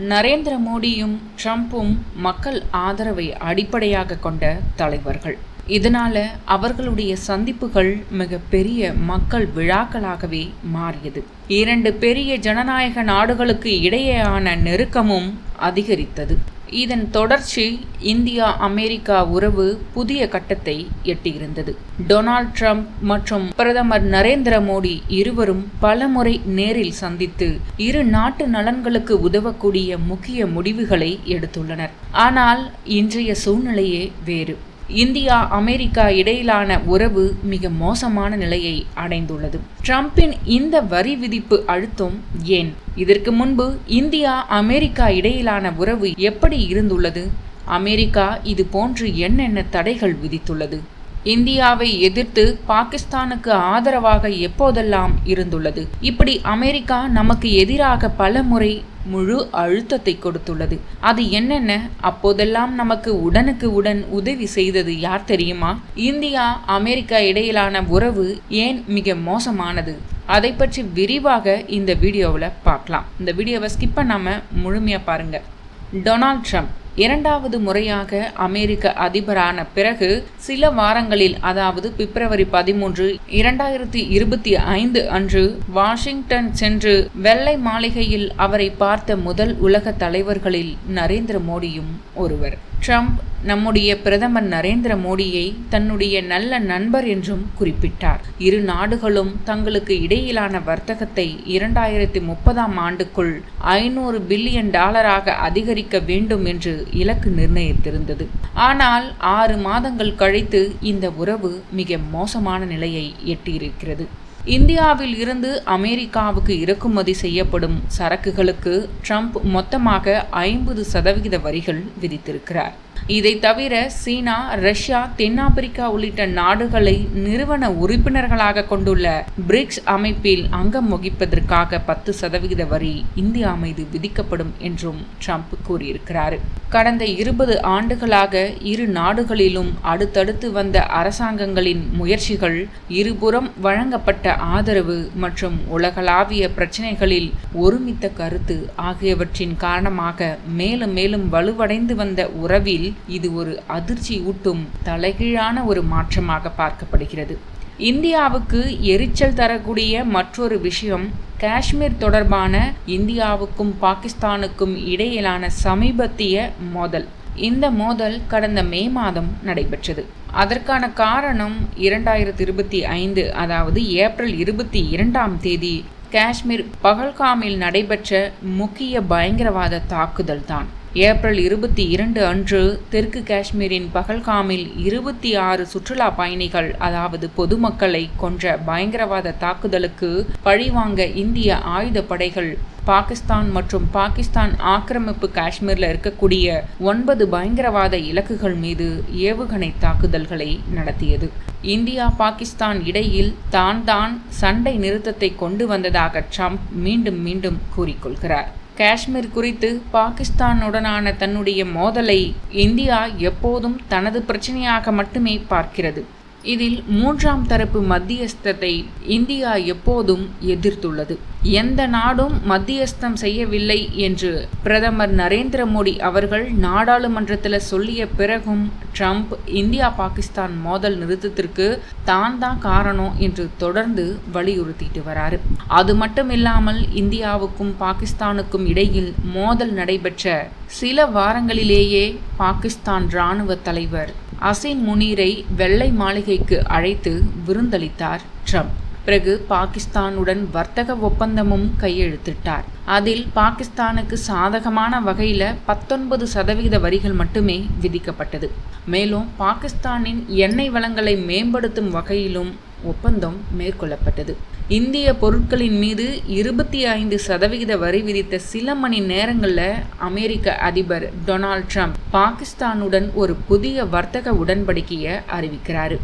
நரேந்திர மோடியும் ட்ரம்ப்பும் மக்கள் ஆதரவை அடிப்படையாக கொண்ட தலைவர்கள். இதனால அவர்களுடைய சந்திப்புகள் மிக பெரிய மக்கள் விழாக்களாகவே மாறியது. இரண்டு பெரிய ஜனநாயக நாடுகளுக்கு இடையேயான நெருக்கமும் அதிகரித்தது. இதன் தொடர்ச்சி இந்தியா அமெரிக்கா உறவு புதிய கட்டத்தை எட்டியிருந்தது. டொனால்ட் ட்ரம்ப் மற்றும் பிரதமர் நரேந்திர மோடி இருவரும் பலமுறை நேரில் சந்தித்து இரு நாட்டு நலன்களுக்கு உதவக்கூடிய முக்கிய முடிவுகளை எடுத்துள்ளனர். ஆனால் இன்றைய சூழ்நிலையே வேறு. இந்தியா அமெரிக்கா இடையிலான உறவு மிக மோசமான நிலையை அடைந்துள்ளது. ட்ரம்பின் இந்த வரி விதிப்பு அழுத்தம் ஏன்? இதற்கு முன்பு இந்தியா அமெரிக்கா இடையிலான உறவு எப்படி இருந்துள்ளது? அமெரிக்கா இது போன்று என்னென்ன தடைகள் விதித்துள்ளது? இந்தியாவை எதிர்த்து பாகிஸ்தானுக்கு ஆதரவாக எப்போதெல்லாம் இருந்துள்ளது? இப்படி அமெரிக்கா நமக்கு எதிராக பல முறை முழு அழுத்தத்தை கொடுத்துள்ளது. அது என்னென்ன? அப்போதெல்லாம் நமக்கு உடனுக்கு உடன் உதவி செய்தது யார் தெரியுமா? இந்தியா அமெரிக்கா இடையிலான உறவு ஏன் மிக மோசமானது? அதை பற்றி விரிவாக இந்த வீடியோவில் பார்க்கலாம். இந்த வீடியோவை ஸ்கிப் பண்ணாமல் முழுமையாக பாருங்கள் டொனால்ட் ட்ரம்ப் இரண்டாவது முறையாக அமெரிக்க அதிபரான பிறகு சில வாரங்களில் அதாவது பிப்ரவரி பதிமூன்று இரண்டாயிரத்தி இருபத்தி ஐந்து அன்று வாஷிங்டன் சென்று வெள்ளை மாளிகையில் அவரை பார்த்த முதல் உலக தலைவர்களில் நரேந்திர மோடியும் ஒருவர். ட்ரம்ப் நம்முடைய பிரதமர் நரேந்திர மோடியை தன்னுடைய நல்ல நண்பர் என்றும் குறிப்பிட்டார். இரு நாடுகளும் தங்களுக்கு இடையிலான வர்த்தகத்தை இரண்டாயிரத்தி முப்பதாம் ஆண்டுக்குள் ஐநூறு பில்லியன் டாலராக அதிகரிக்க வேண்டும் என்று இலக்கு நிர்ணயித்திருந்தது. ஆனால் ஆறு மாதங்கள் கழித்து இந்த உறவு மிக மோசமான நிலையை எட்டியிருக்கிறது. இந்தியாவில் இருந்து அமெரிக்காவுக்கு இறக்குமதி செய்யப்படும் சரக்குகளுக்கு ட்ரம்ப் மொத்தமாக ஐம்பது சதவிகித வரிகள் விதித்திருக்கிறார். இதை தவிர சீனா ரஷ்யா தென்னாப்பிரிக்கா உள்ளிட்ட நாடுகளை நிறுவன உறுப்பினர்களாக கொண்டுள்ள பிரிக்ஸ் அமைப்பில் அங்கம் வகிப்பதற்காக பத்து சதவிகித வரி இந்தியா மீது விதிக்கப்படும் என்றும் ட்ரம்ப் கூறியிருக்கிறார். கடந்த இருபது ஆண்டுகளாக இரு நாடுகளிலும் அடுத்தடுத்து வந்த அரசாங்கங்களின் முயற்சிகள் இருபுறம் வழங்கப்பட்ட ஆதரவு மற்றும் உலகளாவிய பிரச்சினைகளில் ஒருமித்த கருத்து ஆகியவற்றின் காரணமாக மேலும் மேலும் வலுவடைந்து வந்த உறவில் இது ஒரு அதிர்ச்சி ஊட்டும் தலைகீழான ஒரு மாற்றமாக பார்க்கப்படுகிறது. இந்தியாவுக்கு எரிச்சல் தரக்கூடிய மற்றொரு விஷயம் காஷ்மீர் தொடர்பான இந்தியாவுக்கும் பாகிஸ்தானுக்கும் இடையிலான சமீபத்திய மோதல். இந்த மோதல் கடந்த மே மாதம் நடைபெற்றது. அதற்கான காரணம் இரண்டாயிரத்தி இருபத்தி ஐந்து அதாவது ஏப்ரல் இருபத்தி இரண்டாம் தேதி காஷ்மீர் பகல்காமில் நடைபெற்ற முக்கிய பயங்கரவாத தாக்குதல் தான் ஏப்ரல் இருபத்தி இரண்டு அன்று தெற்கு காஷ்மீரின் பகல்காமில் இருபத்தி ஆறு சுற்றுலா பயணிகள் அதாவது பொதுமக்களை கொன்ற பயங்கரவாத தாக்குதலுக்கு பழிவாங்க இந்திய ஆயுதப்படைகள் பாகிஸ்தான் மற்றும் பாகிஸ்தான் ஆக்கிரமிப்பு காஷ்மீரில் இருக்கக்கூடிய ஒன்பது பயங்கரவாத இலக்குகள் மீது ஏவுகணை தாக்குதல்களை நடத்தியது. இந்தியா பாகிஸ்தான் இடையில் தான் தான் சண்டை நிறுத்தத்தை கொண்டு வந்ததாக ட்ரம்ப் மீண்டும் மீண்டும் கூறிக்கொள்கிறார். காஷ்மீர் குறித்து பாகிஸ்தானுடனான தன்னுடைய மோதலை இந்தியா எப்போதும் தனது பிரச்சனையாக மட்டுமே பார்க்கிறது. இதில் மூன்றாம் தரப்பு மத்தியஸ்தத்தை இந்தியா எப்போதும் எதிர்த்துள்ளது. எந்த நாடும் மத்தியஸ்தம் செய்யவில்லை என்று பிரதமர் நரேந்திர மோடி அவர்கள் நாடாளுமன்றத்தில் சொல்லிய பிறகும் ட்ரம்ப் இந்தியா பாகிஸ்தான் மோதல் நிறுத்தத்திற்கு தான் தான் காரணம் என்று தொடர்ந்து வலியுறுத்திட்டு வராரு. அது மட்டும் இல்லாமல் இந்தியாவுக்கும் பாகிஸ்தானுக்கும் இடையில் மோதல் நடைபெற்ற சில வாரங்களிலேயே பாகிஸ்தான் இராணுவ தலைவர் அசின் முனீரை வெள்ளை மாளிகைக்கு அழைத்து விருந்தளித்தார் ட்ரம்ப். பிறகு பாகிஸ்தானுடன் வர்த்தக ஒப்பந்தமும் கையெழுத்திட்டார். அதில் பாகிஸ்தானுக்கு சாதகமான வகையில் பத்தொன்பது சதவிகித வரிகள் மட்டுமே விதிக்கப்பட்டது. மேலும் பாகிஸ்தானின் எண்ணெய் வளங்களை மேம்படுத்தும் வகையிலும் ஒப்பந்தம் மேற்கொள்ளப்பட்டது. இந்திய பொருட்களின் மீது இருபத்தி ஐந்து சதவிகித வரி விதித்த சில மணி நேரங்களில் அமெரிக்க அதிபர் டொனால்ட் ட்ரம்ப் பாகிஸ்தானுடன் ஒரு புதிய வர்த்தக உடன்படிக்கையை அறிவிக்கிறார்.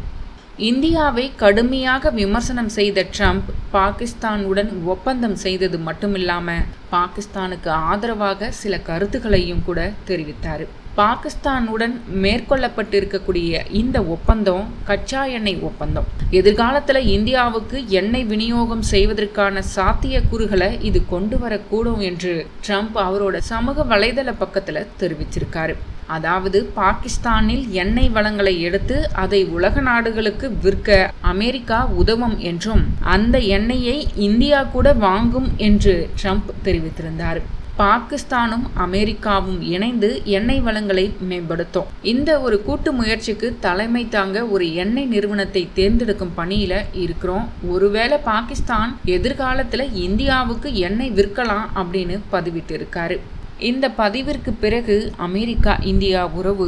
இந்தியாவை கடுமையாக விமர்சனம் செய்த ட்ரம்ப் பாகிஸ்தானுடன் ஒப்பந்தம் செய்தது மட்டுமில்லாமல் பாகிஸ்தானுக்கு ஆதரவாக சில கருத்துக்களையும் கூட தெரிவித்தார். பாகிஸ்தானுடன் மேற்கொள்ளப்பட்டிருக்கக்கூடிய இந்த ஒப்பந்தம் கச்சா எண்ணெய் ஒப்பந்தம். எதிர்காலத்தில் இந்தியாவுக்கு எண்ணெய் விநியோகம் செய்வதற்கான சாத்தியக்கூறுகளை இது கொண்டு வரக்கூடும் என்று ட்ரம்ப் அவரோட சமூக வலைதள பக்கத்தில் தெரிவிச்சிருக்காரு. அதாவது பாகிஸ்தானில் எண்ணெய் வளங்களை எடுத்து அதை உலக நாடுகளுக்கு விற்க அமெரிக்கா உதவும் என்றும் அந்த எண்ணெயை இந்தியா கூட வாங்கும் என்று ட்ரம்ப் தெரிவித்திருந்தார். பாகிஸ்தானும் அமெரிக்காவும் இணைந்து எண்ணெய் வளங்களை மேம்படுத்தும். இந்த ஒரு கூட்டு முயற்சிக்கு தலைமை தாங்க ஒரு எண்ணெய் நிறுவனத்தை தேர்ந்தெடுக்கும் பணியில இருக்கிறோம். ஒருவேளை பாகிஸ்தான் எதிர்காலத்துல இந்தியாவுக்கு எண்ணெய் விற்கலாம் அப்படின்னு பதிவிட்டு இருக்காரு இந்த பதிவிற்கு பிறகு அமெரிக்கா இந்தியா உறவு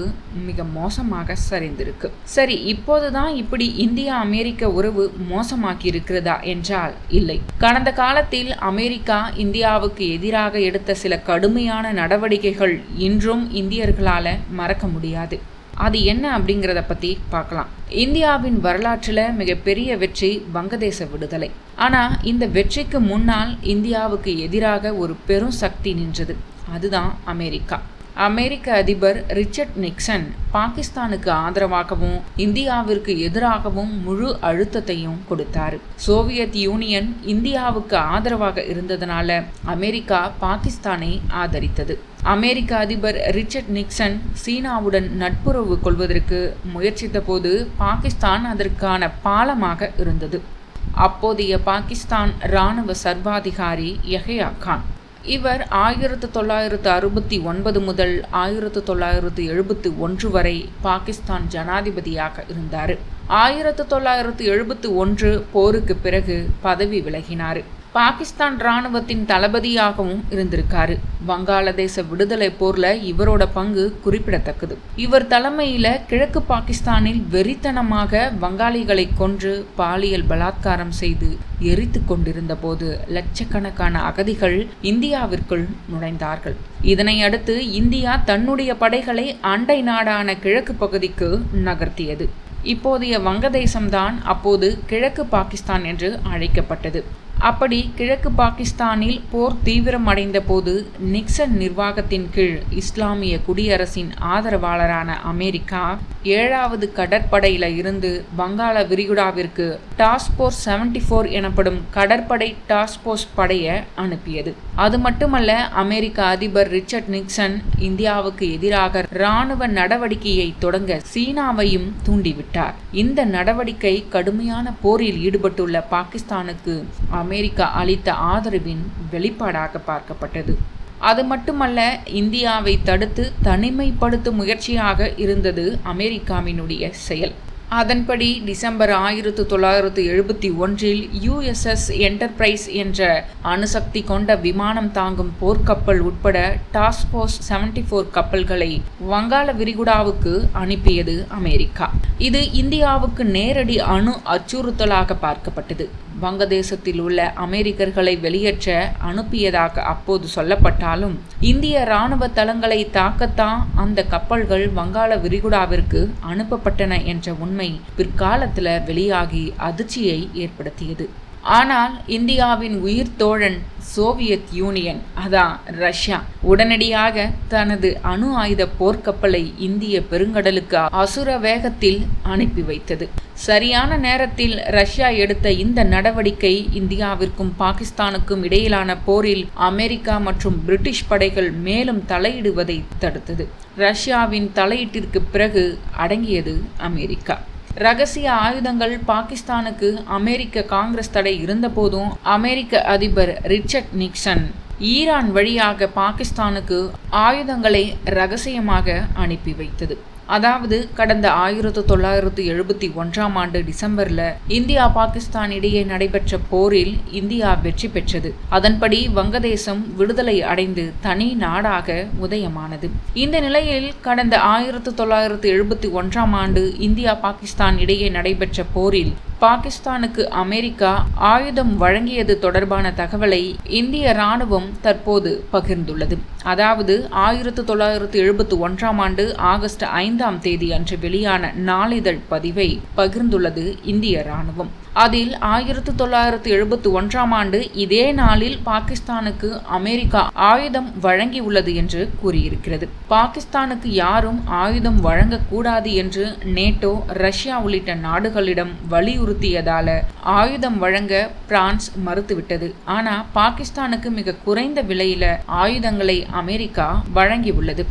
மிக மோசமாக சரிந்திருக்கு. சரி இப்போதுதான் இப்படி இந்தியா அமெரிக்க உறவு மோசமாக்கி இருக்கிறதா என்றால் இல்லை. கடந்த காலத்தில் அமெரிக்கா இந்தியாவுக்கு எதிராக எடுத்த சில கடுமையான நடவடிக்கைகள் இன்றும் இந்தியர்களால மறக்க முடியாது. அது என்ன அப்படிங்கிறத பற்றி பார்க்கலாம். இந்தியாவின் வரலாற்றில் மிகப்பெரிய வெற்றி வங்கதேச விடுதலை. ஆனால் இந்த வெற்றிக்கு முன்னால் இந்தியாவுக்கு எதிராக ஒரு பெரும் சக்தி நின்றது. அதுதான் அமெரிக்கா. அமெரிக்க அதிபர் ரிச்சர்ட் நிக்சன் பாகிஸ்தானுக்கு ஆதரவாகவும் இந்தியாவிற்கு எதிராகவும் முழு அழுத்தத்தையும் கொடுத்தார். சோவியத் யூனியன் இந்தியாவுக்கு ஆதரவாக இருந்ததனால அமெரிக்கா பாகிஸ்தானை ஆதரித்தது. அமெரிக்க அதிபர் ரிச்சர்ட் நிக்சன் சீனாவுடன் நட்புறவு கொள்வதற்கு முயற்சித்த போது பாகிஸ்தான் அதற்கான பாலமாக இருந்தது. அப்போதைய பாகிஸ்தான் இராணுவ சர்வாதிகாரி யஹயா கான். இவர் ஆயிரத்து தொள்ளாயிரத்து அறுபத்தி ஒன்பது முதல் ஆயிரத்து தொள்ளாயிரத்து எழுபத்தி ஒன்று வரை பாகிஸ்தான் ஜனாதிபதியாக இருந்தார். ஆயிரத்து தொள்ளாயிரத்து எழுபத்து ஒன்று போருக்கு பிறகு பதவி விலகினார். பாகிஸ்தான் இராணுவத்தின் தளபதியாகவும் இருந்திருக்காரு. வங்காளதேச விடுதலை போர்ல இவரோட பங்கு குறிப்பிடத்தக்கது. இவர் தலைமையில கிழக்கு பாகிஸ்தானில் வெறித்தனமாக வங்காளிகளை கொன்று பாலியல் பலாத்காரம் செய்து எரித்து கொண்டிருந்த போது லட்சக்கணக்கான அகதிகள் இந்தியாவிற்குள் நுழைந்தார்கள். இதனை அடுத்து இந்தியா தன்னுடைய படைகளை அண்டை நாடான கிழக்கு பகுதிக்கு நகர்த்தியது. இப்போதைய வங்கதேசம்தான் அப்போது கிழக்கு பாகிஸ்தான் என்று அழைக்கப்பட்டது. அப்படி கிழக்கு பாகிஸ்தானில் போர் தீவிரமடைந்த போது நிக்சன் நிர்வாகத்தின் கீழ் இஸ்லாமிய குடியரசின் ஆதரவாளரான அமெரிக்கா ஏழாவது கடற்படையில இருந்து வங்காள விரிகுடாவிற்கு டாஸ்போர்ஸ் செவன்டி ஃபோர் எனப்படும் கடற்படை டாஸ்போர்ஸ் படையை அனுப்பியது. அது மட்டுமல்ல அமெரிக்க அதிபர் ரிச்சர்ட் நிக்சன் இந்தியாவுக்கு எதிராக இராணுவ நடவடிக்கையை தொடங்க சீனாவையும் தூண்டிவிட்டார். இந்த நடவடிக்கை கடுமையான போரில் ஈடுபட்டுள்ள பாகிஸ்தானுக்கு அமெரிக்கா அமெரிக்கா அளித்த ஆதரவின் வெளிப்பாடாக பார்க்கப்பட்டது. அது மட்டுமல்ல இந்தியாவை தடுத்து தனிமைப்படுத்தும் முயற்சியாக இருந்தது அமெரிக்காவினுடைய செயல். அதன்படி டிசம்பர் ஆயிரத்து தொள்ளாயிரத்து எழுபத்தி ஒன்றில் யுஎஸ்எஸ் என்டர்பிரைஸ் என்ற அணுசக்தி கொண்ட விமானம் தாங்கும் போர்க்கப்பல் உட்பட டாஸ்போஸ் செவன்டி ஃபோர் கப்பல்களை வங்காள விரிகுடாவுக்கு அனுப்பியது அமெரிக்கா. இது இந்தியாவுக்கு நேரடி அணு அச்சுறுத்தலாக பார்க்கப்பட்டது. வங்கதேசத்தில் உள்ள அமெரிக்கர்களை வெளியேற்ற அனுப்பியதாக அப்போது சொல்லப்பட்டாலும் இந்திய இராணுவ தளங்களை தாக்கத்தான் அந்த கப்பல்கள் வங்காள விரிகுடாவிற்கு அனுப்பப்பட்டன என்ற உண்மை பிற்காலத்தில் வெளியாகி அதிர்ச்சியை ஏற்படுத்தியது. ஆனால் இந்தியாவின் உயிர் தோழன் சோவியத் யூனியன் அதான் ரஷ்யா உடனடியாக தனது அணு ஆயுத போர்க்கப்பலை இந்திய பெருங்கடலுக்கு அசுர வேகத்தில் அனுப்பி வைத்தது. சரியான நேரத்தில் ரஷ்யா எடுத்த இந்த நடவடிக்கை இந்தியாவிற்கும் பாகிஸ்தானுக்கும் இடையிலான போரில் அமெரிக்கா மற்றும் பிரிட்டிஷ் படைகள் மேலும் தலையிடுவதை தடுத்தது. ரஷ்யாவின் தலையீட்டிற்கு பிறகு அடங்கியது அமெரிக்கா. ரகசிய ஆயுதங்கள் பாகிஸ்தானுக்கு அமெரிக்க காங்கிரஸ் தடை இருந்தபோதும் அமெரிக்க அதிபர் ரிச்சர்ட் நிக்சன் ஈரான் வழியாக பாகிஸ்தானுக்கு ஆயுதங்களை ரகசியமாக அனுப்பி வைத்தது. அதாவது கடந்த ஆயிரத்து தொள்ளாயிரத்து எழுபத்தி ஒன்றாம் ஆண்டு டிசம்பர்ல இந்தியா பாகிஸ்தான் இடையே நடைபெற்ற போரில் இந்தியா வெற்றி பெற்றது. அதன்படி வங்கதேசம் விடுதலை அடைந்து தனி நாடாக உதயமானது. இந்த நிலையில் கடந்த ஆயிரத்து தொள்ளாயிரத்து எழுபத்தி ஒன்றாம் ஆண்டு இந்தியா பாகிஸ்தான் இடையே நடைபெற்ற போரில் பாகிஸ்தானுக்கு அமெரிக்கா ஆயுதம் வழங்கியது தொடர்பான தகவலை இந்திய ராணுவம் தற்போது பகிர்ந்துள்ளது. அதாவது ஆயிரத்து தொள்ளாயிரத்து எழுபத்தி ஒன்றாம் ஆண்டு ஆகஸ்ட் ஐந்தாம் தேதி அன்று வெளியான நாளிதழ் பதிவை பகிர்ந்துள்ளது இந்திய ராணுவம். அதில் ஆயிரத்து தொள்ளாயிரத்து எழுபத்தி ஒன்றாம் ஆண்டு இதே நாளில் பாகிஸ்தானுக்கு அமெரிக்கா ஆயுதம் வழங்கியுள்ளது என்று கூறியிருக்கிறது. பாகிஸ்தானுக்கு யாரும் ஆயுதம் வழங்கக்கூடாது என்று நேட்டோ ரஷ்யா உள்ளிட்ட நாடுகளிடம் வலியுறுத்தியதால ஆயுதம் வழங்க பிரான்ஸ் மறுத்துவிட்டது. ஆனா பாகிஸ்தானுக்கு மிக குறைந்த விலையில ஆயுதங்களை அமெரிக்கா வழங்கியுள்ளது.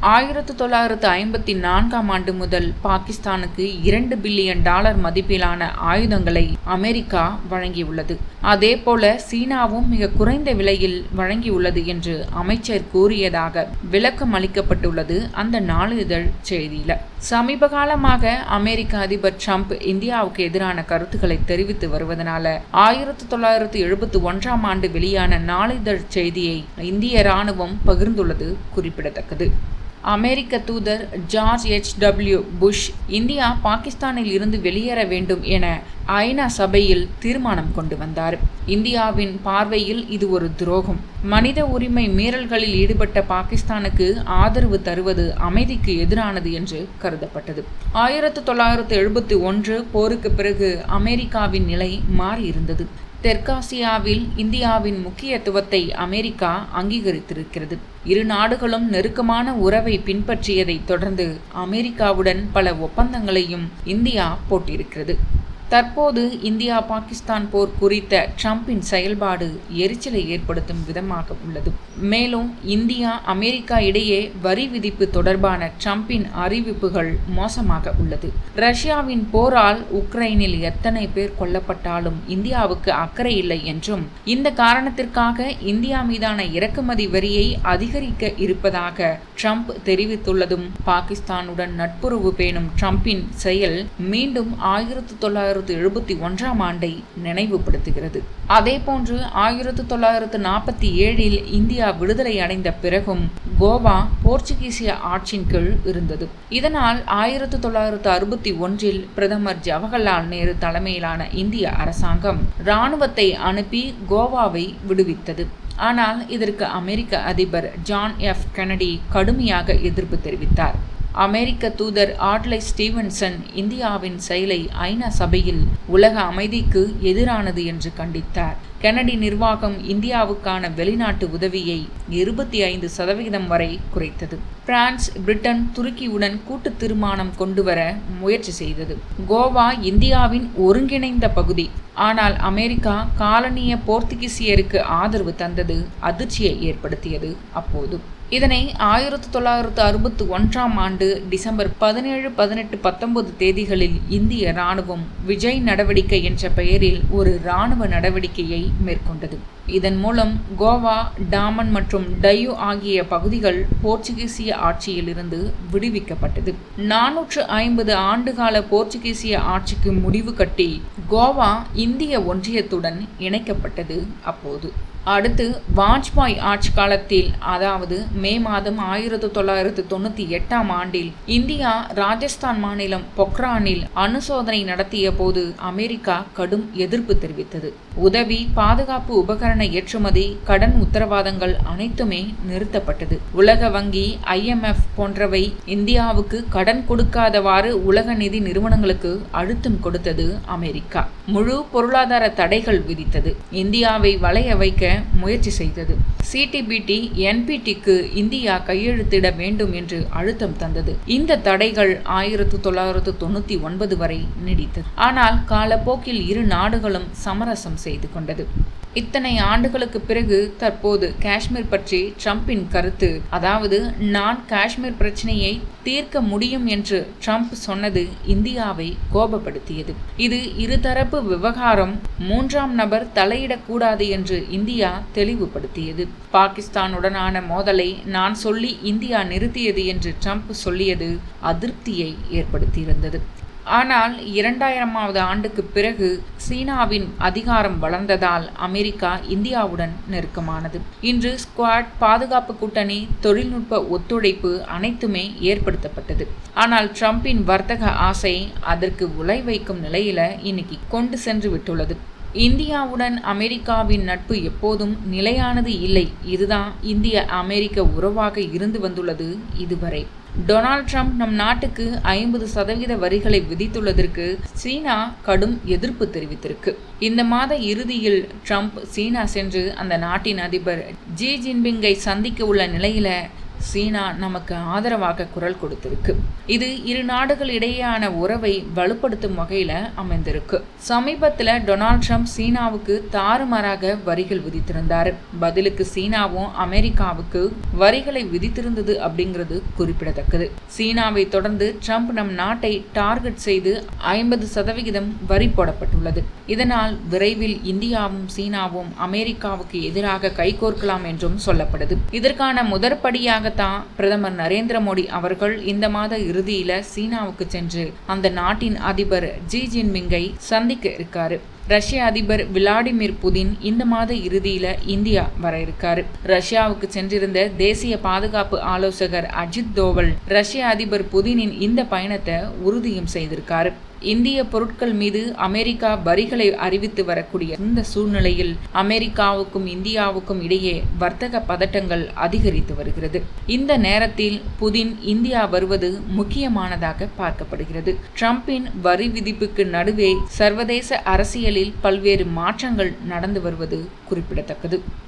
ஆயிரத்து தொள்ளாயிரத்து ஐம்பத்தி நான்காம் ஆண்டு முதல் பாகிஸ்தானுக்கு இரண்டு பில்லியன் டாலர் மதிப்பிலான ஆயுதங்களை அமெரிக்கா வழங்கியுள்ளது. அதே போல சீனாவும் மிக குறைந்த விலையில் வழங்கியுள்ளது என்று அமைச்சர் கூறியதாக விளக்கம் அளிக்கப்பட்டுள்ளது அந்த நாளிதழ் செய்தியில. சமீப காலமாக அமெரிக்க அதிபர் ட்ரம்ப் இந்தியாவுக்கு எதிரான கருத்துக்களை தெரிவித்து வருவதனால ஆயிரத்து தொள்ளாயிரத்து எழுபத்தி ஒன்றாம் ஆண்டு வெளியான நாளிதழ் செய்தியை இந்திய ராணுவம் பகிர்ந்துள்ளது குறிப்பிடத்தக்கது. அமெரிக்க தூதர் George H. W. Bush India பாகிஸ்தானில் இருந்து வெளியேற வேண்டும் என ஐநா சபையில் தீர்மானம் கொண்டு வந்தார். இந்தியாவின் பார்வையில் இது ஒரு துரோகம். மனித உரிமை மீறல்களில் ஈடுபட்ட பாகிஸ்தானுக்கு ஆதரவு தருவது அமைதிக்கு எதிரானது என்று கருதப்பட்டது. ஆயிரத்தி தொள்ளாயிரத்து எழுபத்தி ஒன்று போருக்கு பிறகு அமெரிக்காவின் நிலை மாறியிருந்தது. தெற்காசியாவில் இந்தியாவின் முக்கியத்துவத்தை அமெரிக்கா அங்கீகரித்திருக்கிறது. இரு நாடுகளும் நெருக்கமான உறவை பின்பற்றியதைத் தொடர்ந்து அமெரிக்காவுடன் பல ஒப்பந்தங்களையும் இந்தியா போட்டிருக்கிறது. தற்போது இந்தியா பாகிஸ்தான் போர் குறித்த ட்ரம்பின் செயல்பாடு எரிச்சலை ஏற்படுத்தும் விதமாக உள்ளது. மேலும் இந்தியா அமெரிக்கா இடையே வரி விதிப்பு தொடர்பான ட்ரம்பின் அறிவிப்புகள் மோசமாக உள்ளது. ரஷ்யாவின் போரால் உக்ரைனில் எத்தனை பேர் கொல்லப்பட்டாலும் இந்தியாவுக்கு அக்கறை இல்லை என்றும் இந்த காரணத்திற்காக இந்தியா மீதான இறக்குமதி வரியை அதிகரிக்க இருப்பதாக ட்ரம்ப் தெரிவித்துள்ளதும் பாகிஸ்தானுடன் நட்புறவு பேணும் ட்ரம்பின் செயல் மீண்டும் ஆயிரத்து தொள்ளாயிரம் தொள்ளாயிரத்து எழுபத்தி ஒன்றாம் ஆண்டை நினைவுபடுத்துகிறது. அதேபோன்று ஆயிரத்து தொள்ளாயிரத்து நாற்பத்தி ஏழில் இந்தியா விடுதலை அடைந்த பிறகும் கோவா போர்ச்சுகீசிய ஆட்சியின் கீழ் இருந்தது. இதனால் ஆயிரத்து தொள்ளாயிரத்து அறுபத்தி ஒன்றில் பிரதமர் ஜவஹர்லால் நேரு தலைமையிலான இந்திய அரசாங்கம் இராணுவத்தை அனுப்பி கோவாவை விடுவித்தது. ஆனால் இதற்கு அமெரிக்க அதிபர் ஜான் எஃப் கெனடி கடுமையாக எதிர்ப்பு தெரிவித்தார். அமெரிக்க தூதர் ஆட்லை ஸ்டீவன்சன் இந்தியாவின் செயலை ஐநா சபையில் உலக அமைதிக்கு எதிரானது என்று கண்டித்தார். கெனடி நிர்வாகம் இந்தியாவுக்கான வெளிநாட்டு உதவியை இருபத்தி ஐந்து சதவிகிதம் வரை குறைத்தது. பிரான்ஸ் பிரிட்டன் துருக்கியுடன் கூட்டு தீர்மானம் கொண்டுவர முயற்சி செய்தது. கோவா இந்தியாவின் ஒருங்கிணைந்த பகுதி. ஆனால் அமெரிக்கா காலனிய போர்த்துகீசியருக்கு ஆதரவு தந்தது அதிர்ச்சியை ஏற்படுத்தியது அப்போது. இதனை ஆயிரத்தி தொள்ளாயிரத்து அறுபத்தி ஒன்றாம் ஆண்டு டிசம்பர் பதினேழு பதினெட்டு பத்தொன்பது தேதிகளில் இந்திய இராணுவம் விஜய் நடவடிக்கை என்ற பெயரில் ஒரு இராணுவ நடவடிக்கையை மேற்கொண்டது. இதன் மூலம் கோவா டாமன் மற்றும் டையு ஆகிய பகுதிகள் போர்ச்சுகீசிய ஆட்சியிலிருந்து விடுவிக்கப்பட்டது. நானூற்று ஐம்பது ஆண்டுகால போர்ச்சுகீசிய ஆட்சிக்கு முடிவு கட்டி கோவா இந்திய ஒன்றியத்துடன் இணைக்கப்பட்டது அப்போது. அடுத்து வாஜ்பாய் ஆட்சி காலத்தில் அதாவது மே மாதம் ஆயிரத்தி தொள்ளாயிரத்து தொண்ணூற்றி எட்டாம் ஆண்டில் இந்தியா ராஜஸ்தான் மாநிலம் பொக்ரானில் அணுசோதனை நடத்திய போது அமெரிக்கா கடும் எதிர்ப்பு தெரிவித்தது. உதவி பாதுகாப்பு உபகரண ஏற்றுமதி கடன் உத்தரவாதங்கள் அனைத்துமே நிறுத்தப்பட்டது. உலக வங்கி ஐஎம்எஃப் போன்றவை இந்தியாவுக்கு கடன் கொடுக்காதவாறு உலக நிதி நிறுவனங்களுக்கு அழுத்தம் கொடுத்தது அமெரிக்கா. முழு பொருளாதார தடைகள் விதித்தது. இந்தியாவை வளைய வைக்க முயற்சி செய்தது. சிடிபிடி என்பிடிக்கு இந்தியா கையெழுத்திட வேண்டும் என்று அழுத்தம் தந்தது. இந்த தடைகள் ஆயிரத்து தொள்ளாயிரத்து தொண்ணூத்தி ஒன்பது வரை நீடித்தது. ஆனால் காலப்போக்கில் இரு நாடுகளும் சமரசம் செய்து கொண்டது. இத்தனை ஆண்டுகளுக்கு பிறகு தற்போது காஷ்மீர் பற்றி ட்ரம்பின் கருத்து. அதாவது நான் காஷ்மீர் பிரச்சனையை தீர்க்க முடியும் என்று ட்ரம்ப் சொன்னது இந்தியாவை கோபப்படுத்தியது. இது இருதரப்பு விவகாரம் மூன்றாம் நபர் தலையிடக்கூடாது என்று இந்தியா தெளிவுபடுத்தியது. பாகிஸ்தானுடனான மோதலை நான் சொல்லி இந்தியா நிறுத்தியது என்று ட்ரம்ப் சொல்லியது அதிருப்தியை ஏற்படுத்தியிருந்தது. ஆனால் இரண்டாயிரமாவது ஆண்டுக்கு பிறகு சீனாவின் அதிகாரம் வளர்ந்ததால் அமெரிக்கா இந்தியாவுடன் நெருக்கமானது. இன்று ஸ்குவாட் பாதுகாப்பு கூட்டணி தொழில்நுட்ப ஒத்துழைப்பு அனைத்துமே ஏற்படுத்தப்பட்டது. ஆனால் ட்ரம்பின் வர்த்தக ஆசை அதற்கு உலை வைக்கும் நிலையில இன்னைக்கு கொண்டு சென்று விட்டுள்ளது. இந்தியாவுடன் அமெரிக்காவின் நட்பு எப்போதும் நிலையானது இல்லை. இதுதான் இந்திய அமெரிக்க உறவாக இருந்து வந்துள்ளது இதுவரை. டொனால்ட் ட்ரம்ப் நம் நாட்டுக்கு ஐம்பது சதவீத வரிகளை விதித்துள்ளதற்கு சீனா கடும் எதிர்ப்பு தெரிவித்திருக்கு. இந்த மாத இறுதியில் ட்ரம்ப் சீனா சென்று அந்த நாட்டின் அதிபர் ஜி ஜின்பிங்கை சந்திக்க உள்ள நிலையில சீனா நமக்கு ஆதரவாக குரல் கொடுத்திருக்கு. இது இரு நாடுகள் இடையேயான உறவை வலுப்படுத்தும் வகையில் அமைந்திருக்கு. சமீபத்தில் டொனால்ட் ட்ரம்ப் சீனாவுக்கு தாறுமாறாக வரிகள் விதித்திருந்தார். பதிலுக்கு சீனாவும் அமெரிக்காவுக்கு வரிகளை விதித்திருந்தது அப்படிங்கிறது குறிப்பிடத்தக்கது. சீனாவை தொடர்ந்து ட்ரம்ப் நம் நாட்டை டார்கெட் செய்து ஐம்பது சதவிகிதம் வரி போடப்பட்டுள்ளது. இதனால் விரைவில் இந்தியாவும் சீனாவும் அமெரிக்காவுக்கு எதிராக கைகோர்க்கலாம் என்றும் சொல்லப்படுது. இதற்கான முதற்படியாக தான் பிரதமர் நரேந்திர மோடி அவர்கள் இந்த மாத இறுதியில சீனாவுக்கு சென்று அந்த நாட்டின் அதிபர் ஜி ஜின்பிங்கை சந்திக்க இருக்காரு. ரஷ்ய அதிபர் விளாடிமிர் புதின் இந்த மாத இறுதியில இந்தியா வர இருக்காரு. ரஷ்யாவுக்கு சென்றிருந்த தேசிய பாதுகாப்பு ஆலோசகர் அஜித் தோவல் ரஷ்ய அதிபர் புதினின் இந்த பயணத்தை உறுதியும் செய்திருக்காரு. இந்திய பொருட்கள் மீது அமெரிக்கா வரிகளை அறிவித்து வரக்கூடிய இந்த சூழ்நிலையில் அமெரிக்காவுக்கும் இந்தியாவுக்கும் இடையே வர்த்தக பதட்டங்கள் அதிகரித்து வருகிறது. இந்த நேரத்தில் புதின் இந்தியா வருவது முக்கியமானதாக பார்க்கப்படுகிறது. டிரம்பின் வரி விதிப்புக்கு நடுவே சர்வதேச அரசியலில் பல்வேறு மாற்றங்கள் நடந்து வருவது குறிப்பிடத்தக்கது.